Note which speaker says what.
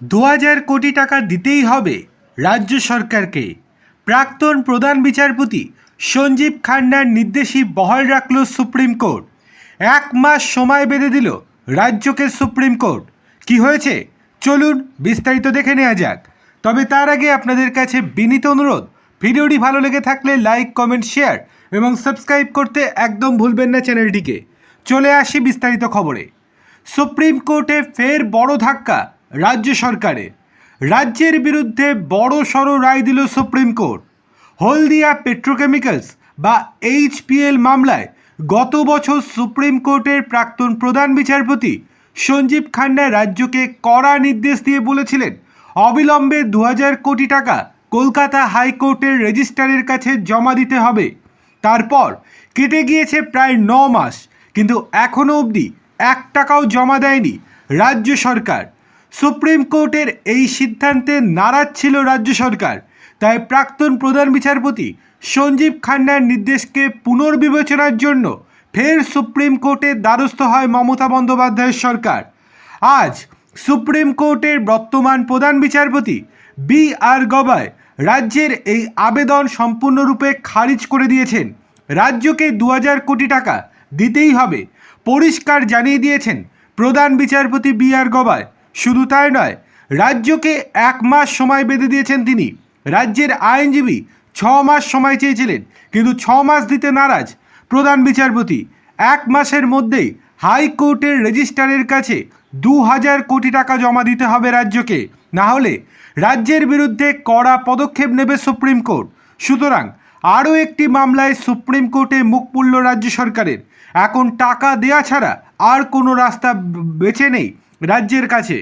Speaker 1: দু হাজার কোটি টাকা দিতেই হবে রাজ্য সরকারকে। প্রাক্তন প্রধান বিচারপতি সঞ্জীব খান্নার নির্দেশই বহাল রাখল সুপ্রিম কোর্ট। এক মাস সময় বেঁধে দিল রাজ্যকে সুপ্রিম কোর্ট। কি হয়েছে? চলুন বিস্তারিত দেখে নেওয়া যাক। তবে তার আগে আপনাদের কাছে বিনীত অনুরোধ, ভিডিওটি ভালো লেগে থাকলে লাইক, কমেন্ট, শেয়ার এবং সাবস্ক্রাইব করতে একদম ভুলবেন না চ্যানেলটিকে। চলে আসি বিস্তারিত খবরে। সুপ্রিম কোর্টে ফের বড় ধাক্কা। রাজ্য সরকারে। রাজ্যের বিরুদ্ধে বড় সড় রায় দিল সুপ্রিম কোর্ট। হলদিয়া পেট্রোকেমিক্যালস বা এইচপিএল মামলায় গত বছর সুপ্রিম কোর্টের প্রাক্তন প্রধান বিচারপতি সঞ্জীব খান্না রাজ্যকে কড়া নির্দেশ দিয়ে বলেছিলেন, অবিলম্বে দু হাজার কোটি টাকা কলকাতা হাইকোর্টের রেজিস্ট্রারের কাছে জমা দিতে হবে। তারপর কেটে গিয়েছে প্রায় ন মাস, কিন্তু এখনও অবধি এক টাকাও জমা দেয়নি রাজ্য সরকার। সুপ্রিম কোর্টের এই সিদ্ধান্তে নারাজ ছিল রাজ্য সরকার। তাই প্রাক্তন প্রধান বিচারপতি সঞ্জীব খান্নার নির্দেশকে পুনর্বিবেচনার জন্য ফের সুপ্রিম কোর্টের দ্বারস্থ হয় মমতা বন্দ্যোপাধ্যায়ের সরকার। আজ সুপ্রিম কোর্টের বর্তমান প্রধান বিচারপতি বি আর গবায় রাজ্যের এই আবেদন সম্পূর্ণরূপে খারিজ করে দিয়েছেন। রাজ্যকে দু হাজার কোটি টাকা দিতেই হবে, পরিষ্কার জানিয়ে দিয়েছেন প্রধান বিচারপতি বি আর গবায় শুধু তাই নয়, রাজ্যকে এক মাস সময় বেঁধে দিয়েছেন তিনি। রাজ্যের আইনজীবী ছ মাস সময় চেয়েছিলেন, কিন্তু ছ মাস দিতে নারাজ প্রধান বিচারপতি। এক মাসের মধ্যেই হাইকোর্টের রেজিস্ট্রারের কাছে দু হাজার কোটি টাকা জমা দিতে হবে রাজ্যকে। না হলে রাজ্যের বিরুদ্ধে কড়া পদক্ষেপ নেবে সুপ্রিম কোর্ট। সুতরাং আরও একটি মামলায় সুপ্রিম কোর্টে মুখ পুরল রাজ্য সরকারের। এখন টাকা দেয়া ছাড়া আর কোনো রাস্তা বেছে নেই রাজ্যের কাছে।